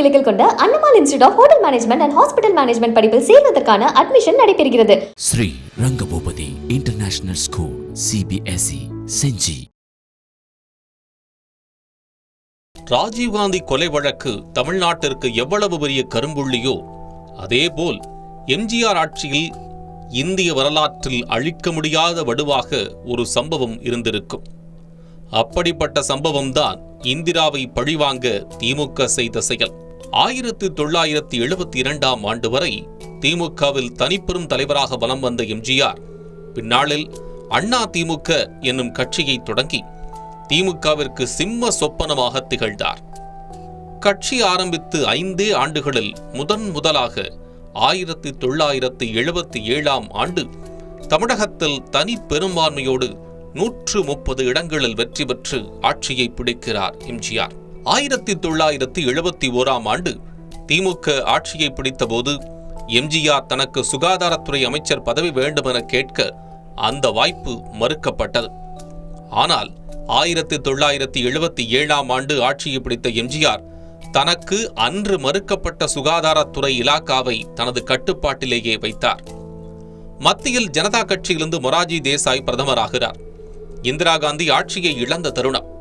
கிளைகள் கொண்ட Annamalai institute of hotel management and hospital management படிப்பில் சேர்வதற்கான அட்மிஷன் நடைபெறுகிறது. Sri Rangapoopathi international school CBSE Senji. Rajiv Gandhi கொலை வழக்கு தமிழ்நாட்டிற்கு எவ்வளவு பெரிய கரும்புள்ளியோ அதேபோல் எம்ஜிஆர் ஆட்சியில் இந்திய வரலாற்றில் அழிக்க முடியாத வடுவாக ஒரு சம்பவம் இருந்திருக்கும். அப்படிப்பட்ட சம்பவம்தான் இந்திராவை பழிவாங்க திமுக செய்த செயல். ஆயிரத்தி தொள்ளாயிரத்தி எழுபத்தி இரண்டாம் ஆண்டு வரை திமுகவில் தனிப்பெரும் தலைவராக வலம் வந்த எம்ஜிஆர் பின்னாளில் அண்ணா திமுக என்னும் கட்சியை தொடங்கி திமுகவிற்கு சிம்ம சொப்பனமாக திகழ்ந்தார். கட்சி ஆரம்பித்து ஐந்தே ஆண்டுகளில் முதன் முதலாக ஆயிரத்தி தொள்ளாயிரத்தி எழுபத்தி ஏழாம் ஆண்டு தமிழகத்தில் தனி பெரும்பான்மையோடு நூற்று முப்பது இடங்களில் வெற்றி பெற்று ஆட்சியை பிடிக்கிறார் எம்ஜிஆர். ஆயிரத்தி தொள்ளாயிரத்தி எழுபத்தி ஓராம் ஆண்டு திமுக ஆட்சியை பிடித்தபோது எம்ஜிஆர் தனக்கு சுகாதாரத்துறை அமைச்சர் பதவி வேண்டுமென கேட்க அந்த வாய்ப்பு மறுக்கப்பட்டது. ஆனால் ஆயிரத்தி தொள்ளாயிரத்தி எழுபத்தி ஏழாம் ஆண்டு ஆட்சியை பிடித்த எம்ஜிஆர் தனக்கு அன்று மறுக்கப்பட்ட சுகாதாரத்துறை இலாக்காவை தனது கட்டுப்பாட்டிலேயே வைத்தார். மத்தியில் ஜனதா கட்சியிலிருந்து மொராஜி தேசாய் பிரதமராகிறார். இந்திரா காந்தி ஆட்சியை இழந்த தருணம்.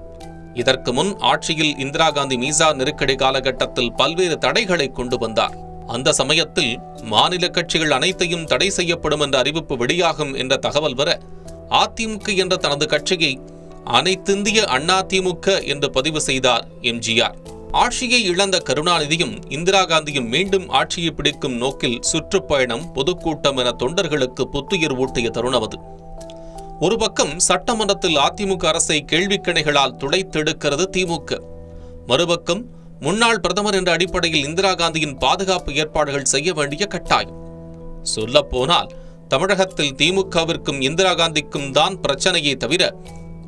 இதற்கு முன் ஆட்சியில் இந்திரா காந்தி மீசா நெருக்கடி காலகட்டத்தில் பல்வேறு தடைகளை கொண்டு வந்தார். அந்த சமயத்தில் மாநில கட்சிகள் அனைத்தையும் தடை செய்யப்படும் என்ற அறிவிப்பு வெளியாகும் என்ற தகவல் வர அதிமுக என்ற தனது கட்சியை அனைத்திந்திய அண்ணா திமுக என்று பதிவு செய்தார் எம்ஜிஆர். ஆட்சியை இழந்த கருணாநிதியும் இந்திரா காந்தியும் மீண்டும் ஆட்சியை பிடிக்கும் நோக்கில் சுற்றுப்பயணம் பொதுக்கூட்டம் என தொண்டர்களுக்கு புத்துயிர் ஊட்டிய தருணம் அது. ஒரு பக்கம் சட்டமன்றத்தில் அதிமுக அரசை கேள்விக்கணைகளால் துளைத்தெடுக்கிறது திமுக. மறுபக்கம் முன்னாள் பிரதமர் என்ற அடிப்படையில் இந்திரா காந்தியின் பாதுகாப்பு ஏற்பாடுகள் செய்ய வேண்டிய கட்டாயம். சொல்லப்போனால் தமிழகத்தில் திமுகவிற்கும் இந்திரா காந்திக்கும் தான் பிரச்சனையே தவிர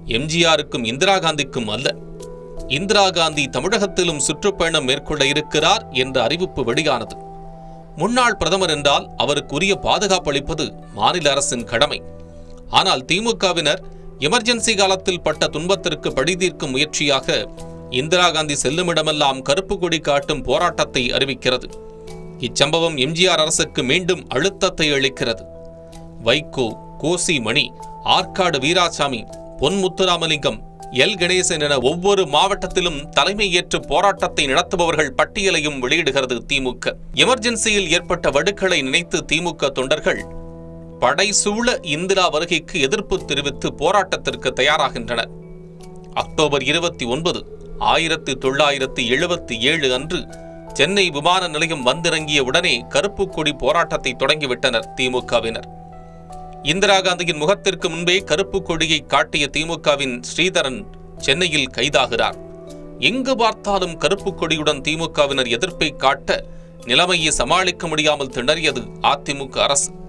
எம்ஜிஆருக்கும் இந்திரா காந்திக்கும் அல்ல. இந்திரா காந்தி தமிழகத்திலும் சுற்றுப்பயணம் மேற்கொள்ள இருக்கிறார் என்ற அறிவிப்பு வெளியானது. முன்னாள் பிரதமர் என்றால் அவருக்கு உரிய பாதுகாப்பு அளிப்பது மாநில அரசின் கடமை. ஆனால் திமுகவினர் எமர்ஜென்சி காலத்தில் பட்ட துன்பத்திற்கு பழிதீர்க்கும் முயற்சியாக இந்திரா காந்தி செல்லுமிடமெல்லாம் கருப்பு கொடி காட்டும் போராட்டத்தை அறிவிக்கிறது. இச்சம்பவம் எம்ஜிஆர் அரசுக்கு மீண்டும் அழுத்தத்தை அளிக்கிறது. வைகோ கோசி மணி ஆற்காடு வீராசாமி பொன் முத்துராமலிங்கம் எல். கணேசன் என ஒவ்வொரு மாவட்டத்திலும் தலைமை ஏற்று போராட்டத்தை நடத்துபவர்கள் பட்டியலையும் வெளியிடுகிறது திமுக. எமர்ஜென்சியில் ஏற்பட்ட வடுக்களை நினைத்து திமுக தொண்டர்கள் படைசூழ இந்திரா வருகைக்கு எதிர்ப்பு தெரிவித்து போராட்டத்திற்கு தயாராகின்றனர். அக்டோபர் இருபத்தி ஒன்பது ஆயிரத்தி தொள்ளாயிரத்தி எழுபத்தி ஏழு அன்று சென்னை விமான நிலையம் வந்திறங்கிய உடனே கருப்பு கொடி போராட்டத்தை தொடங்கிவிட்டனர் திமுகவினர். இந்திரா காந்தியின் முகத்திற்கு முன்பே கருப்பு கொடியை காட்டிய திமுகவின் ஸ்ரீதரன் சென்னையில் கைதாகிறார். எங்கு பார்த்தாலும் கருப்பு கொடியுடன் திமுகவினர் எதிர்ப்பை காட்ட நிலைமையை சமாளிக்க முடியாமல் திணறியது அதிமுக அரசு.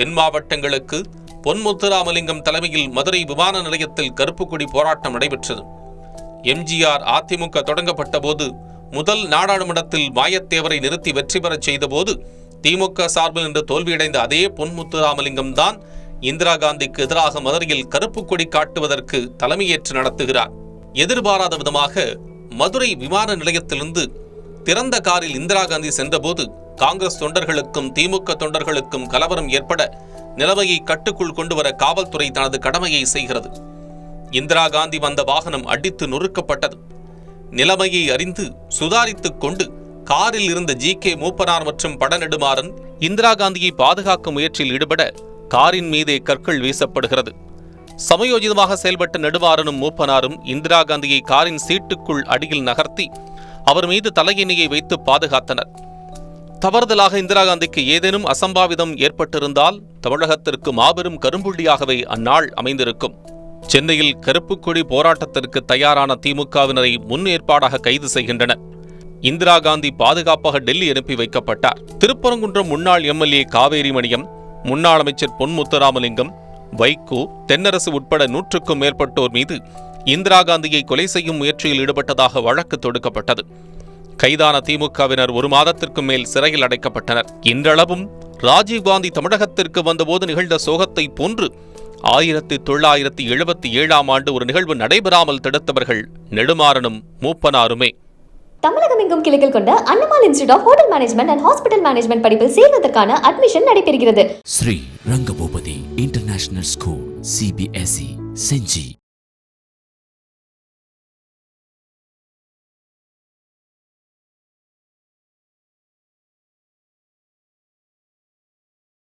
தென் மாவட்டங்களுக்கு பொன்முத்துராமலிங்கம் தலைமையில் மதுரை விமான நிலையத்தில் கருப்புக்கொடி போராட்டம் நடைபெற்றது. எம்ஜிஆர் அதிமுக தொடங்கப்பட்ட போது முதல் நாடாளுமன்றத்தில் மாயத்தேவரை நிறுத்தி வெற்றி பெறச் செய்தபோது திமுக சார்பில் இன்று தோல்வியடைந்த அதே பொன்முத்துராமலிங்கம் தான் இந்திரா காந்திக்கு எதிராக மதுரையில் கருப்பு கொடி காட்டுவதற்கு தலைமையேற்று நடத்துகிறார். எதிர்பாராத விதமாக மதுரை விமான நிலையத்திலிருந்து திறந்த காரில் இந்திரா காந்தி சென்றபோது காங்கிரஸ் தொண்டர்களுக்கும் திமுக தொண்டர்களுக்கும் கலவரம் ஏற்பட நிலைமையை கட்டுக்குள் கொண்டு வர காவல்துறை தனது கடமையை செய்கிறது. இந்திரா காந்தி வந்த வாகனம் அடித்து நொறுக்கப்பட்டது. நிலைமையை அறிந்து சுதாரித்துக் கொண்டு காரில் இருந்த ஜி கே மூப்பனார் மற்றும் படநெடுமாறன் இந்திரா காந்தியை பாதுகாக்கும் முயற்சியில் ஈடுபட காரின் மீதே கற்கள் வீசப்படுகிறது. சமயோஜிதமாக செயல்பட்ட நெடுமாறனும் மூப்பனாரும் இந்திரா காந்தியை காரின் சீட்டுக்குள் அடியில் நகர்த்தி அவர் மீது தலையணியை வைத்து பாதுகாத்தனர். தவறுதலாக இந்திரா காந்திக்கு ஏதேனும் அசம்பாவிதம் ஏற்பட்டிருந்தால் தமிழகத்திற்கு மாபெரும் கரும்புள்ளியாகவே அந்நாள் அமைந்திருக்கும். சென்னையில் கருப்பு கொடி போராட்டத்திற்கு தயாரான திமுகவினரை முன் ஏற்பாடாக கைது செய்கின்றனர் இந்திரா காந்தி பாதுகாப்பாக டெல்லி அனுப்பி வைக்கப்பட்டார். திருப்பரங்குன்றம் முன்னாள் எம்எல்ஏ காவேரி மணியம் முன்னாள் அமைச்சர் பொன் முத்துராமலிங்கம் வைகோ தென்னரசு உட்பட நூற்றுக்கும் மேற்பட்டோர் மீது இந்திரா காந்தியை கொலை செய்யும் முயற்சியில் ஈடுபட்டதாக வழக்கு தொடுக்கப்பட்டது. கைதான திமுகவினர் ஒரு மாதத்திற்கு மேல் சிறையில் அடைக்கப்பட்டனர். இன்றளவும் ராஜீவ்காந்தி தமிழகத்திற்கு வந்தபோது நிகழ்ந்த சோகத்தை போன்று ஆயிரத்தி தொள்ளாயிரத்தி எழுபத்தி ஏழாம் ஆண்டு ஒரு நிகழ்வு நடைபெறாமல் தடுத்தவர்கள் நெடுமாறனும் மூப்பனாருமே. தமிழகம் எங்கும் கிளைகள் கொண்ட Annamalai institute of hotel management and hospital management படிப்பில் சேர்வதற்கான அட்மிஷன் நடைபெறுகிறது. Sri Rangapoopathi international school CBSE Senji.